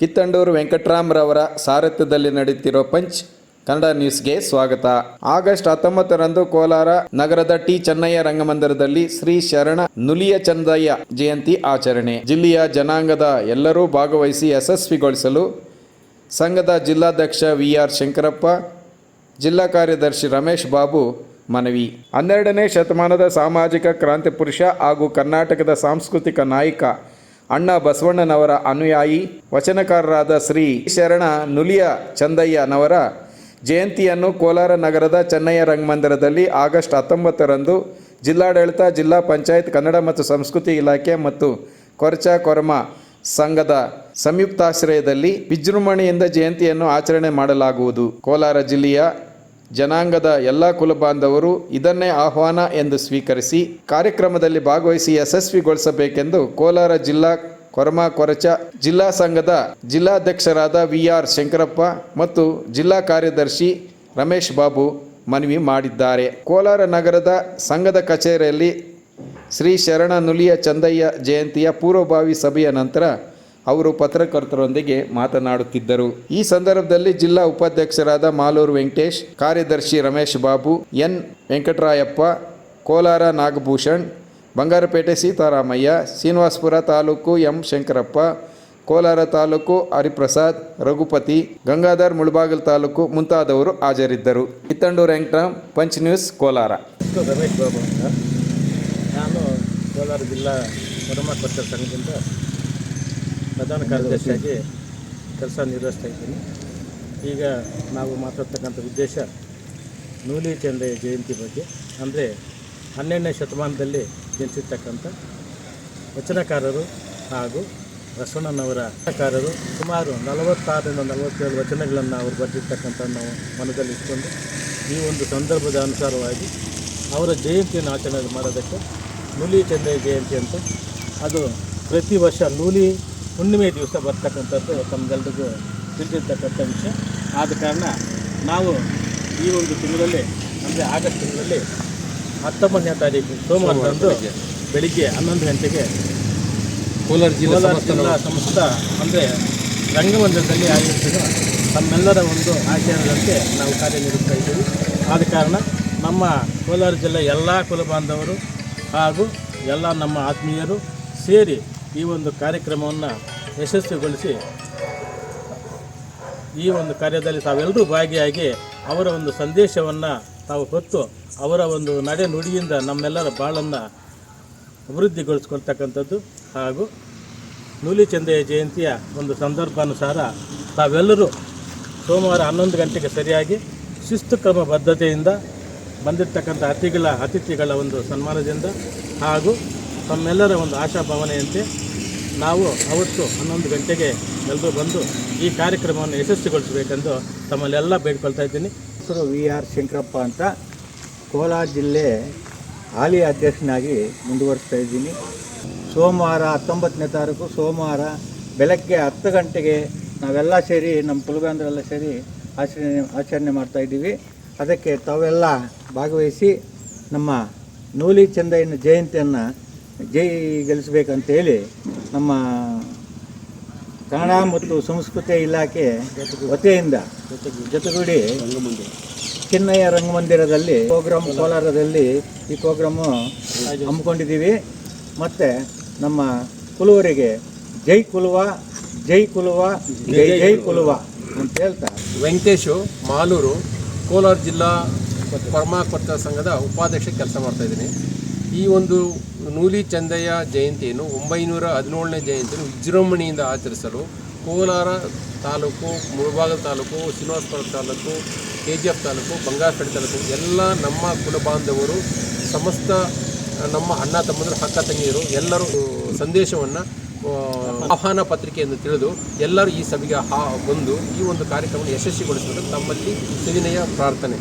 ಕಿತ್ತಂಡೂರು ವೆಂಕಟರಾಮ್ರವರ ಸಾರಥ್ಯದಲ್ಲಿ ನಡೆಯುತ್ತಿರುವ ಪಂಚ್ ಕನ್ನಡ ನ್ಯೂಸ್ಗೆ ಸ್ವಾಗತ. ಆಗಸ್ಟ್ ಹತ್ತೊಂಬತ್ತರಂದು ಕೋಲಾರ ನಗರದ ಟಿ ಚೆನ್ನಯ್ಯ ರಂಗಮಂದಿರದಲ್ಲಿ ಶ್ರೀ ಶರಣ ನುಲಿಯ ಚಂದಯ್ಯ ಜಯಂತಿ ಆಚರಣೆ. ಜಿಲ್ಲೆಯ ಜನಾಂಗದ ಎಲ್ಲರೂ ಭಾಗವಹಿಸಿ ಯಶಸ್ವಿಗೊಳಿಸಲು ಸಂಘದ ಜಿಲ್ಲಾಧ್ಯಕ್ಷ ವಿ ಆರ್ ಶಂಕರಪ್ಪ, ಜಿಲ್ಲಾ ಕಾರ್ಯದರ್ಶಿ ರಮೇಶ್ ಬಾಬು ಮನವಿ. ಹನ್ನೆರಡನೇ ಶತಮಾನದ ಸಾಮಾಜಿಕ ಕ್ರಾಂತಿ ಪುರುಷ ಹಾಗೂ ಕರ್ನಾಟಕದ ಸಾಂಸ್ಕೃತಿಕ ನಾಯಕ ಅಣ್ಣ ಬಸವಣ್ಣನವರ ಅನುಯಾಯಿ, ವಚನಕಾರರಾದ ಶ್ರೀ ಶರಣ ನುಲಿಯ ಚಂದಯ್ಯನವರ ಜಯಂತಿಯನ್ನು ಕೋಲಾರ ನಗರದ ಚೆನ್ನಯ್ಯ ರಂಗಮಂದಿರದಲ್ಲಿ ಆಗಸ್ಟ್ ಹತ್ತೊಂಬತ್ತರಂದು ಜಿಲ್ಲಾಡಳಿತ, ಜಿಲ್ಲಾ ಪಂಚಾಯತ್, ಕನ್ನಡ ಮತ್ತು ಸಂಸ್ಕೃತಿ ಇಲಾಖೆ ಮತ್ತು ಕೊರಚ ಕೊರಮ ಸಂಘದ ಸಂಯುಕ್ತಾಶ್ರಯದಲ್ಲಿ ವಿಜೃಂಭಣೆಯಿಂದ ಜಯಂತಿಯನ್ನು ಆಚರಣೆ ಮಾಡಲಾಗುವುದು. ಕೋಲಾರ ಜಿಲ್ಲೆಯ ಜನಾಂಗದ ಎಲ್ಲ ಕುಲಬಾಂಧವರು ಇದನ್ನೇ ಆಹ್ವಾನ ಎಂದು ಸ್ವೀಕರಿಸಿ ಕಾರ್ಯಕ್ರಮದಲ್ಲಿ ಭಾಗವಹಿಸಿ ಯಶಸ್ವಿಗೊಳಿಸಬೇಕೆಂದು ಕೋಲಾರ ಜಿಲ್ಲಾ ಕೊರಮ ಕೊರಚ ಜಿಲ್ಲಾ ಸಂಘದ ಜಿಲ್ಲಾಧ್ಯಕ್ಷರಾದ ವಿ ಆರ್ ಶಂಕರಪ್ಪ ಮತ್ತು ಜಿಲ್ಲಾ ಕಾರ್ಯದರ್ಶಿ ರಮೇಶ್ ಬಾಬು ಮನವಿ ಮಾಡಿದ್ದಾರೆ. ಕೋಲಾರ ನಗರದ ಸಂಘದ ಕಚೇರಿಯಲ್ಲಿ ಶ್ರೀ ಶರಣ ನುಲಿಯ ಚಂದಯ್ಯ ಜಯಂತಿಯ ಪೂರ್ವಭಾವಿ ಸಭೆಯ ನಂತರ ಅವರು ಪತ್ರಕರ್ತರೊಂದಿಗೆ ಮಾತನಾಡುತ್ತಿದ್ದರು. ಈ ಸಂದರ್ಭದಲ್ಲಿ ಜಿಲ್ಲಾ ಉಪಾಧ್ಯಕ್ಷರಾದ ಮಾಲೂರು ವೆಂಕಟೇಶ್, ಕಾರ್ಯದರ್ಶಿ ರಮೇಶ್ ಬಾಬು, ಎನ್. ವೆಂಕಟರಾಯಪ್ಪ, ಕೋಲಾರ ನಾಗಭೂಷಣ್, ಬಂಗಾರಪೇಟೆ ಸೀತಾರಾಮಯ್ಯ, ಶ್ರೀನಿವಾಸಪುರ ತಾಲೂಕು ಎಂ. ಶಂಕರಪ್ಪ, ಕೋಲಾರ ತಾಲೂಕು ಹರಿಪ್ರಸಾದ್, ರಘುಪತಿ, ಗಂಗಾಧರ್ ಮುಳಬಾಗಿಲು ತಾಲೂಕು ಮುಂತಾದವರು ಹಾಜರಿದ್ದರು. Kittandur Venkatram punch news Kolar. Ramesh Babu ನಾನು ಕೋಲಾರ ಜಿಲ್ಲಾ ಸಂಘದಿಂದ ಪ್ರಧಾನ ಕಾರ್ಯದರ್ಶಿಯಾಗಿ ಕೆಲಸ ನಿರ್ವಹಿಸ್ತಾ ಇದ್ದೀನಿ. ಈಗ ನಾವು ಮಾತಾಡ್ತಕ್ಕಂಥ ಉದ್ದೇಶ ನೂಲಿ ಚಂದ್ರಯ್ಯ ಜಯಂತಿ ಬಗ್ಗೆ. ಅಂದರೆ ಹನ್ನೆರಡನೇ ಶತಮಾನದಲ್ಲಿ ಜನಿಸಿರ್ತಕ್ಕಂಥ ವಚನಕಾರರು ಹಾಗೂ ಬಸವಣ್ಣನವರ ವಚನಕಾರರು ಸುಮಾರು ನಲವತ್ತಾರರಿಂದ ನಲವತ್ತೇಳು ವಚನಗಳನ್ನು ಅವರು ಬರೆದಿರ್ತಕ್ಕಂಥ ನಾವು ಮನದಲ್ಲಿ ಇಟ್ಕೊಂಡು ಈ ಒಂದು ಸಂದರ್ಭದ ಅನುಸಾರವಾಗಿ ಅವರ ಜಯಂತಿಯನ್ನು ಆಚರಣೆ ಮಾಡೋದಕ್ಕೆ ನೂಲಿ ಚಂದ್ರಯ್ಯ ಜಯಂತಿ ಅಂತ. ಅದು ಪ್ರತಿ ವರ್ಷ ನೂಲಿ ಹುಣ್ಣಿಮೆ ದಿವಸ ಬರ್ತಕ್ಕಂಥದ್ದು ತಮ್ಗೆಲ್ರಿಗೂ ತಿಳಿದಿರ್ತಕ್ಕಂಥ ವಿಷಯ. ಆದ ಕಾರಣ ನಾವು ಈ ಒಂದು ತಿಂಗಳಲ್ಲಿ ಅಂದರೆ ಆಗಸ್ಟ್ ತಿಂಗಳಲ್ಲಿ ಹತ್ತೊಂಬತ್ತನೇ ತಾರೀಕು ಸೋಮವಾರದಂದು ಬೆಳಿಗ್ಗೆ. ಹನ್ನೊಂದು ಗಂಟೆಗೆ ಕೋಲಾರ ಜಿಲ್ಲಾ ಜಿಲ್ಲಾ ಸಂಸ್ಥಾ ಅಂದರೆ ರಂಗಮಂದಿರದಲ್ಲಿ ಆಯೋಜಿಸಿದ ತಮ್ಮೆಲ್ಲರ ಒಂದು ಆಚರಣೆಯಂತೆ ನಾವು ಕಾರ್ಯನಿರ್ವಹಿಸ್ತಾ ಇದ್ದೀವಿ. ಆದ ಕಾರಣ ನಮ್ಮ ಕೋಲಾರ ಜಿಲ್ಲೆ ಎಲ್ಲ ಕುಲ ಬಾಂಧವರು ಹಾಗೂ ಎಲ್ಲ ನಮ್ಮ ಆತ್ಮೀಯರು ಸೇರಿ ಈ ಒಂದು ಕಾರ್ಯಕ್ರಮವನ್ನು ಯಶಸ್ವಿಗೊಳಿಸಿ ಈ ಒಂದು ಕಾರ್ಯದಲ್ಲಿ ತಾವೆಲ್ಲರೂ ಭಾಗಿಯಾಗಿ ಅವರ ಒಂದು ಸಂದೇಶವನ್ನು ತಾವು ಹೊತ್ತು ಅವರ ಒಂದು ನಡೆ ನುಡಿಯಿಂದ ನಮ್ಮೆಲ್ಲರ ಬಾಳನ್ನು ಅಭಿವೃದ್ಧಿಗೊಳಿಸ್ಕೊಳ್ತಕ್ಕಂಥದ್ದು ಹಾಗೂ ನೂಲಿ ಚಂದೆಯ ಜಯಂತಿಯ ಒಂದು ಸಂದರ್ಭಾನುಸಾರ ತಾವೆಲ್ಲರೂ ಸೋಮವಾರ ಹನ್ನೊಂದು ಗಂಟೆಗೆ ಸರಿಯಾಗಿ ಶಿಸ್ತು ಕ್ರಮ ಬದ್ಧತೆಯಿಂದ ಬಂದಿರತಕ್ಕಂಥ ಅತಿಥಿಗಳ ಅತಿಥಿಗಳ ಒಂದು ಸನ್ಮಾನದಿಂದ ಹಾಗೂ ತಮ್ಮೆಲ್ಲರ ಒಂದು ಆಶಾ ಭಾವನೆಯಂತೆ ನಾವು ಅವತ್ತು ಹನ್ನೊಂದು ಗಂಟೆಗೆ ಎಲ್ಲರೂ ಬಂದು ಈ ಕಾರ್ಯಕ್ರಮವನ್ನು ಯಶಸ್ವಿಗೊಳಿಸಬೇಕೆಂದು ತಮ್ಮಲ್ಲೆಲ್ಲ ಬೇಡ್ಕೊಳ್ತಾ ಇದ್ದೀನಿ. ಹೆಸರು ವಿ ಆರ್ ಶಂಕರಪ್ಪ ಅಂತ ಕೋಲಾರ ಜಿಲ್ಲೆ ಹಾಲಿ ಅಧ್ಯಕ್ಷನಾಗಿ ಮುಂದುವರಿಸ್ತಾ ಇದ್ದೀನಿ. ಸೋಮವಾರ ಹತ್ತೊಂಬತ್ತನೇ ತಾರೀಕು, ಸೋಮವಾರ ಬೆಳಗ್ಗೆ ಹತ್ತು ಗಂಟೆಗೆ ನಾವೆಲ್ಲ ಸೇರಿ, ನಮ್ಮ ಕುಲಬಾಂಧರೆಲ್ಲ ಸೇರಿ ಆಚರಣೆ ಆಚರಣೆ ಮಾಡ್ತಾ ಇದ್ದೀವಿ. ಅದಕ್ಕೆ ತಾವೆಲ್ಲ ಭಾಗವಹಿಸಿ ನಮ್ಮ ನೂಲಿ ಚಂದಯ್ಯನ ಜಯಂತಿಯನ್ನು ಜೈಗಳಿಸ್ಬೇಕಂತೇಳಿ ನಮ್ಮ ಕನ್ನಡ ಮತ್ತು ಸಂಸ್ಕೃತಿ ಇಲಾಖೆ ವತಿಯಿಂದ ಜೊತೆಗೂಡಿ ಚಿನ್ನಯ್ಯ ರಂಗಮಂದಿರದಲ್ಲಿ ಪ್ರೋಗ್ರಾಮ್ ಕೋಲಾರದಲ್ಲಿ ಈ ಪ್ರೋಗ್ರಾಮು ಹಮ್ಮಿಕೊಂಡಿದ್ದೀವಿ. ಮತ್ತು ನಮ್ಮ ಕುಲುವರಿಗೆ ಜೈ ಕುಲುವ ಜೈ ಕುಲುವ, ಜೈ ಜೈ ಕುಲುವ ಅಂತ ಹೇಳ್ತಾ ವೆಂಕಟೇಶು ಮಾಲೂರು ಕೋಲಾರ ಜಿಲ್ಲಾ ಪರಮಾಕರ್ತ ಸಂಘದ ಉಪಾಧ್ಯಕ್ಷ ಕೆಲಸ ಮಾಡ್ತಾ ಇದ್ದೀನಿ. ಈ ಒಂದು ನೂಲಿ ಚಂದಯ್ಯ ಜಯಂತಿಯನ್ನು ಒಂಬೈನೂರ ಹದಿನೇಳನೇ ಜಯಂತಿಯನ್ನು ವಿಜೃಂಭಣೆಯಿಂದ ಆಚರಿಸಲು Kolar taluk Mulbagal taluk, Srinivaspur taluk K G F taluk, Bangarapet taluk, ಎಲ್ಲ ನಮ್ಮ ಕುಲ ಬಾಂಧವರು ಸಮಸ್ತ ನಮ್ಮ ಅಣ್ಣ ತಮ್ಮಂದರು, ಅಕ್ಕ ತಂಗಿಯರು ಎಲ್ಲರೂ ಸಂದೇಶವನ್ನು ಆಹ್ವಾನ ಪತ್ರಿಕೆಯನ್ನು ತಿಳಿದು ಎಲ್ಲರೂ ಈ ಸಭೆಗೆ ಹಾ, ಬಂದು ಈ ಒಂದು ಕಾರ್ಯಕ್ರಮವನ್ನು ಯಶಸ್ವಿಗೊಳಿಸಲು ತಮ್ಮಲ್ಲಿ ಸವಿನಯ ಪ್ರಾರ್ಥನೆ.